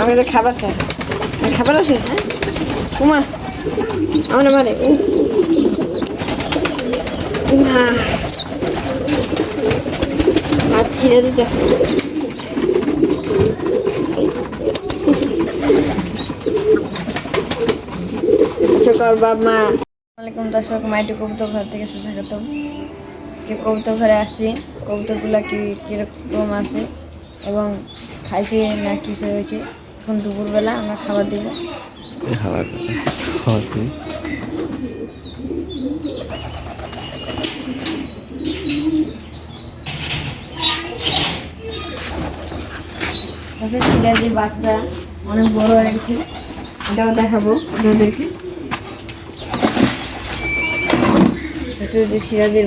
আমার কাছে খাবার আর খাবার আছে? হ্যাঁ উমা, আমার মারে উ উমা। হাত ছিঁড়ে দিতেছে। আচ্ছা কর বাপ মা। আসসালামাইকুম দর্শক, মাইটু কবুতর ঘর থেকে সুস্বাগত আজকে কবুতর ঘরে আসছি। কবুতরগুলো কি কীরকম আছে এবং খাইছে না কিছু হয়েছে? এখন দুপুরবেলা আমরা খাবার দিব। খাবার খাবার দিই। সিরাজির বাচ্চা অনেক বড় হয়ে গেছে। এটাও দেখাবো ওদেরকে এটা হচ্ছে সিরাজের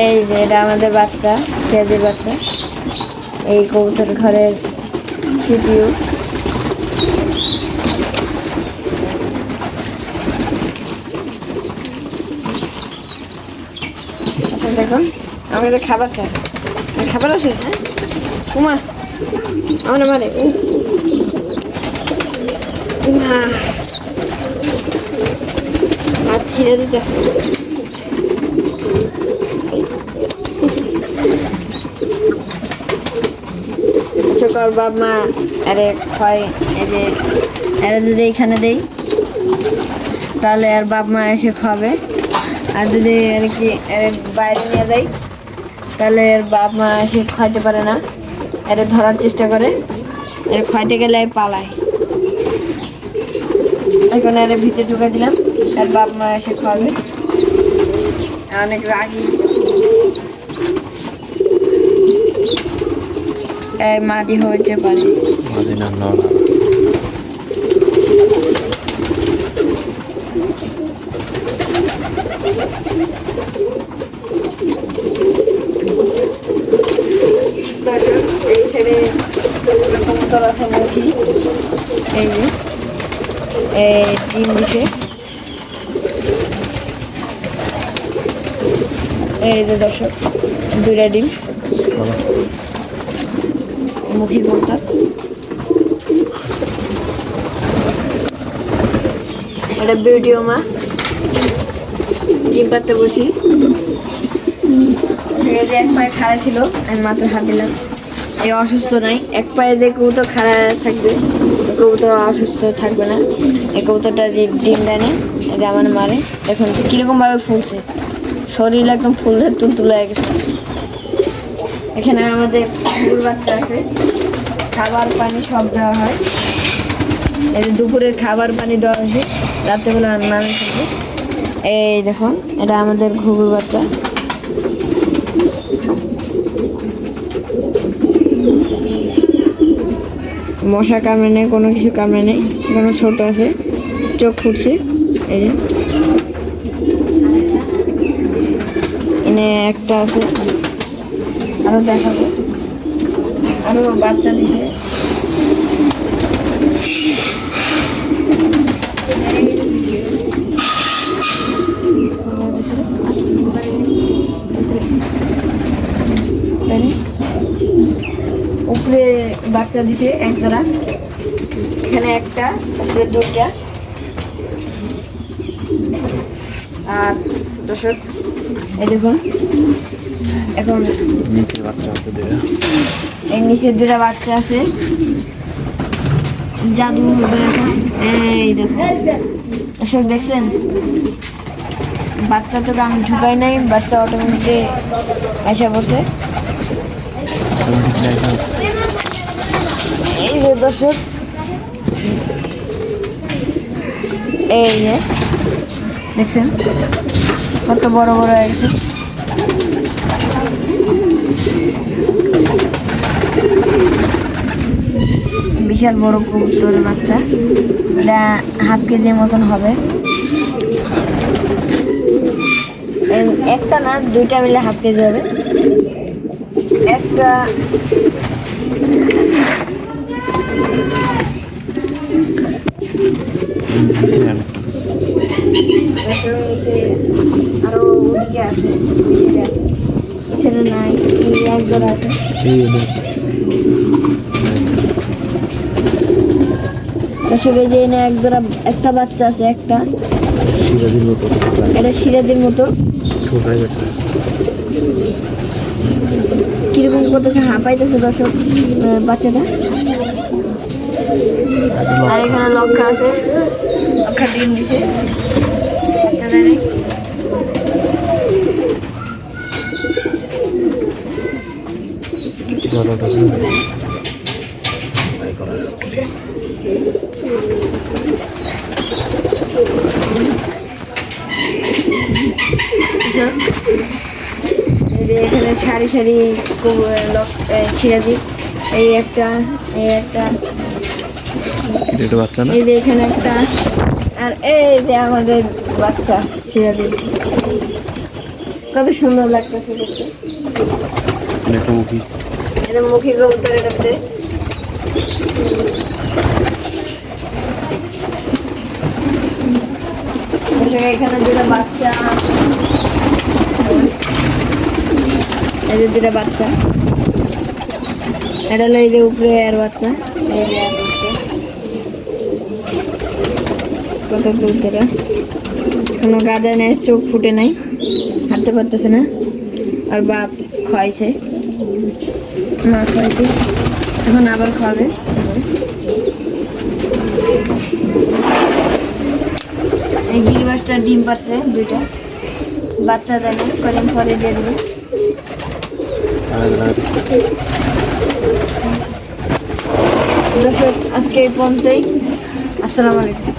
এই যে এটা আমাদের বাচ্চা সিরাজের বাচ্চা। এই কবুতর ঘরের তৃতীয়। আচ্ছা দেখুন কাছে খাবার চাই। খাবার আছে? হ্যাঁ উমা, আমার মারে, উমা। ছিঁড়ে দিতেছে। আচ্ছা কর, বাপ, মা, আরে, হয়, এই যে, এরা যদি এখানে দেই, তাহলে আর বাপ, মা এসে খাবে। আর যদি আর কি বাইরে নিয়ে যাই, তাহলে এর বাপ, মা এসে খাইতে পারে না। এটা ধরার চেষ্টা করে এর খাইতে গেলে পালায়। এখন এর ভিতরে ঢুকে দিলাম, আর বাপ, মা এসে খাবে। অনেক রাগি। মাদি হইতে পারে। মাঝে না এই ছেড়ে কবুতর আছে মুখী এই যে ডিম দিছে। এই যে দর্শক দুইটা ডিম। মুখী কবুতর এটা ভিডিও মা। ডিম পাততে বসি। এক পায়ে খাড়া ছিল, আমি মাত্র হাত দিলাম। এই অসুস্থ নাই। এক পায়ে যে কবুতর খাড়া থাকবে কবুতর অসুস্থ থাকবে না। এই কবুতরটা ডিম দেয় না যে আমার মারে। দেখুন, কীরকমভাবে ফুলছে। শরীর একদম ফুল তুল তুলে গেছে। এখানে আমাদের কুকুর বাচ্চা আছে। খাবার পানি সব দেওয়া হয়। এই দুপুরের খাবার পানি দেওয়া হয়েছে। রাত্রেবেলা রান্না হয়েছে। এই দেখুন, এটা আমাদের ঘুঘুর বাচ্চা। মশা কামড়ে নেই, কোনো কিছু কামড়ে নেই। কোনো ছোট আছে। চোখ ফুটছে। এই যে। এনে একটা আছে। আরও দেখাবো। আরও বাচ্চা দিছে। উপরে বাচ্চা দিছে এক জোড়া এখানে একটা, উপরে দুইটা। আর দর্শক, এই দেখুন। এখন নিচের বাচ্চা আছে দুটা এই নিচে দুটা বাচ্চা আছে। জাদু এই দেখুন দর্শক দেখছেন? বাচ্চা তো আমি ঢুকাই নাই বাচ্চা অটোমেটিকলি এসে পড়ছে। এই যে দর্শক। এই যে। দেখছেন? কত বড় বড় হয়ে গেছে। বিশাল বড় কবুতর বাচ্চা এটা হাফ কেজির মতন হবে একটা না দুইটা মিলে হাফ কেজি হবে একটা আরও আছে নাই এই এক জোড়া আছে এই ওদের দর্শক এই যে এনে এক জোড়া একটা বাচ্চা আছে একটা। সিরাজির মতো। এটা সিরাজের মতো। ছোটাই একটা। কীরকম করতেছে হাঁপাইতেছে দর্শক বাচ্চাটা। আর এখানে লক্ষা আছে। লক্ষা ডিম দিছে। বাচ্চা দেয় নাই। বড়টা দর্শক, এই যে এখানে সারি সারি সিরাজি। এই একটা এই একটা। এটা বাচ্চা এই যে এখানে একটা। আর এই যে আমাদের বাচ্চা সিরাজি। কত সুন্দর লাগতেছে দেখতে। মানে মুখী। এটা মুখী কবুতর এটাতে এখানে দুটো বাচ্চা। এই যে বাচ্চা। এটা উপরে আর বাচ্চা। কত দূর কোনো গাদা নেই, চোখ ফুটে নাই। হাঁটতে পারতেছে না। আর বাপ খাইছে। মা খাইছে। এখন আবার খাবে। গিরিবাসটা ডিম পারছে, দুইটা। বাচ্চা দেয় না কদিন পরে দিয়ে দেবে। দর্শক, আজকে এই পর্যন্তই। আসসালামু আলাইকুম।